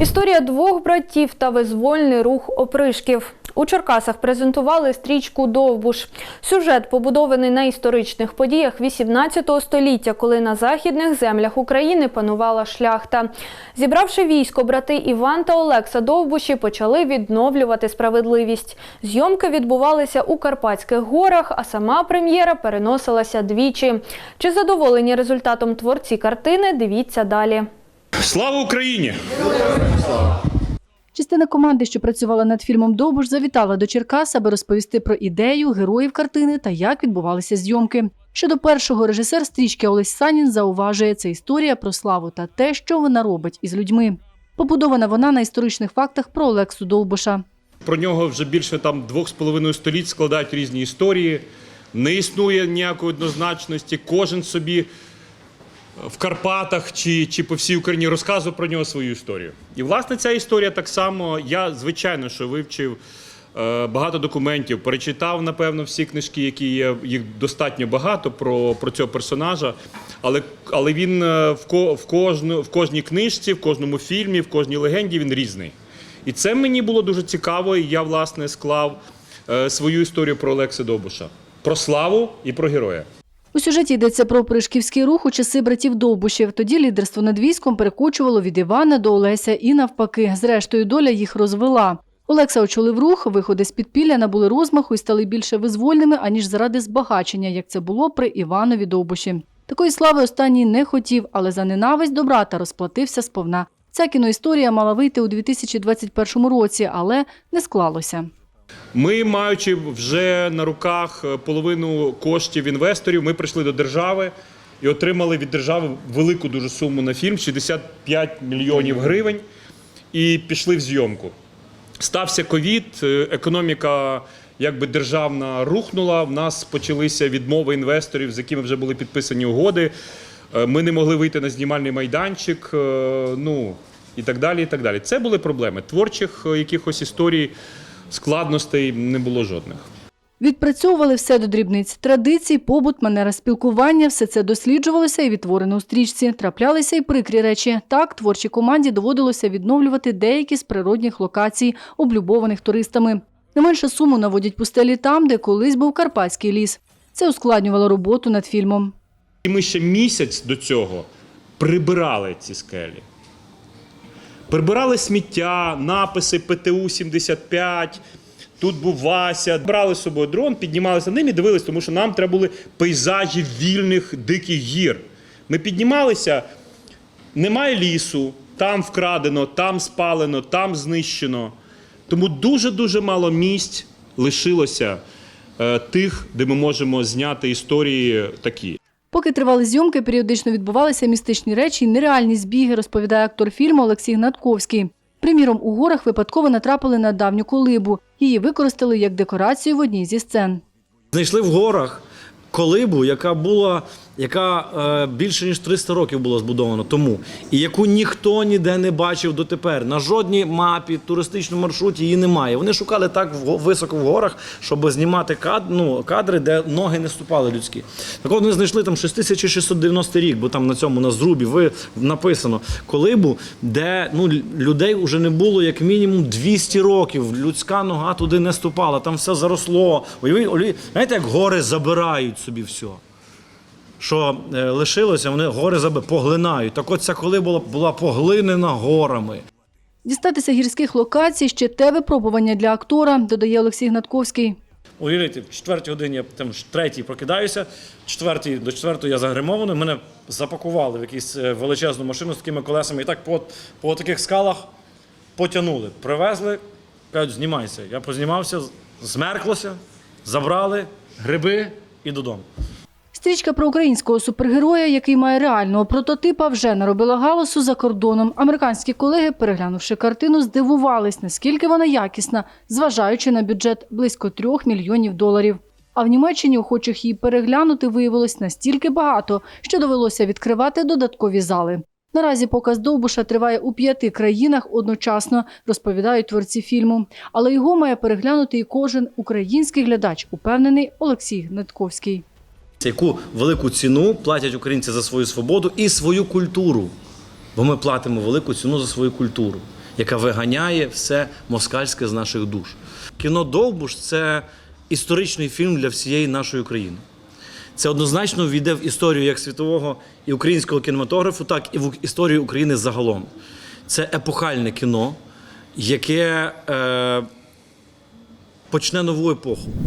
Історія двох братів та визвольний рух опришків. У Черкасах презентували стрічку Довбуш. Сюжет побудований на історичних подіях 18 століття, коли на західних землях України панувала шляхта. Зібравши військо, брати Іван та Олекса Довбуші почали відновлювати справедливість. Зйомки відбувалися у Карпатських горах, а сама прем'єра переносилася двічі. Чи задоволені результатом творці картини? Дивіться далі. Слава Україні! Частина команди, що працювала над фільмом Довбуш, завітала до Черкас, аби розповісти про ідею, героїв картини та як відбувалися зйомки. Щодо першого режисер стрічки Олесь Санін зауважує, це історія про славу та те, що вона робить із людьми. Побудована вона на історичних фактах про Олексу Довбуша. Про нього вже більше там двох з половиною століть складають різні історії. Не існує ніякої однозначності. Кожен собі в Карпатах чи, чи по всій Україні розказує про нього свою історію. І власне ця історія так само. Я звичайно що вивчив е, багато документів, перечитав напевно всі книжки, які є. Їх достатньо багато про, про цього персонажа. Але, але він е, в, ко, в, кожну, в кожній книжці, в кожному фільмі, в кожній легенді він різний. І це мені було дуже цікаво, і я власне склав е, свою історію про Олекса Довбуша, про славу і про героя. У сюжеті йдеться про пришківський рух у часи братів Довбушів. Тоді лідерство над військом перекочувало від Івана до Олеся і навпаки. Зрештою, доля їх розвела. Олекса очолив рух, виходи з підпілля набули розмаху і стали більше визвольними, аніж заради збагачення, як це було при Іванові Довбуші. Такої слави останній не хотів, але за ненависть до брата розплатився сповна. Ця кіноісторія мала вийти у 2021 році, але не склалося. Ми, маючи вже на руках е, половину коштів інвесторів, ми прийшли до держави і отримали від держави велику дуже суму на фільм 65 мільйонів гривень, і пішли в зйомку. Стався ковід, е, економіка якби державна рухнула. В нас почалися відмови інвесторів, з якими вже були підписані угоди. Е, Ми не могли вийти на знімальний майданчик. Ну і так далі. І так далі. Це були проблеми. Творчих якихось історій, складностей не було жодних. Відпрацьовували все до дрібниць. Традиції, побут, манера спілкування – все це досліджувалося і відтворено у стрічці. Траплялися й прикрі речі. Так, творчій команді доводилося відновлювати деякі з природних локацій, облюбованих туристами. Не менше суму наводять пустелі там, де колись був Карпатський ліс. Це ускладнювало роботу над фільмом. І ми ще місяць до цього прибирали ці скелі. Прибирали сміття, написи ПТУ 75. Тут був Вася. Брали з собою дрон, піднімалися ним і дивилися, тому що нам треба були пейзажі вільних диких гір. Ми піднімалися, немає лісу, там вкрадено, там спалено, там знищено. Тому дуже-дуже мало місць лишилося е, тих, де ми можемо зняти історії такі. Поки тривали зйомки, періодично відбувалися містичні речі і нереальні збіги, розповідає актор фільму Олексій Гнатковський. Приміром, у горах випадково натрапили на давню колибу. Її використали як декорацію в одній зі сцен. Знайшли в горах колибу, яка була, яка е, більше ніж 300 років була збудована тому, і яку ніхто ніде не бачив дотепер. На жодній мапі, туристичному маршруті її немає. Вони шукали так в- високо в горах, щоб знімати кад, ну, кадри, де ноги не ступали людські. Так от вони знайшли там 6690 рік, бо там на цьому на зрубі ви написано колибу, де ну, людей вже не було як мінімум 200 років. Людська нога туди не ступала, там все заросло. Уявіть, знаєте, як гори забирають собі все. Що е, лишилося, вони гори заби поглинають. Так от ця колиба була, була поглинена горами. Дістатися гірських локацій ще те випробування для актора, додає Олексій Гнатковський. Уявіть, в четвертій годині я там третій прокидаюся, четвертій до четвертої я загримований. Мене запакували в якусь е, величезну машину з такими колесами. І так по, по таких скалах потягнули. Привезли, кажуть, знімайся. Я познімався, змерклося, забрали гриби і додому. Стрічка про українського супергероя, який має реального прототипа, вже наробила галасу за кордоном. Американські колеги, переглянувши картину, здивувались, наскільки вона якісна, зважаючи на бюджет близько трьох мільйонів доларів. А в Німеччині охочих її переглянути виявилось настільки багато, що довелося відкривати додаткові зали. Наразі показ Довбуша триває у п'яти країнах одночасно, розповідають творці фільму. Але його має переглянути і кожен український глядач, упевнений Олексій Гнатковський. Яку велику ціну платять українці за свою свободу і свою культуру. Бо ми платимо велику ціну за свою культуру. яка виганяє все москальське з наших душ. Кіно Довбуш це історичний фільм для всієї нашої країни. Це однозначно війде в історію як світового і українського кінематографу, так і в історію України загалом. Це епохальне кіно, яке е, почне нову епоху.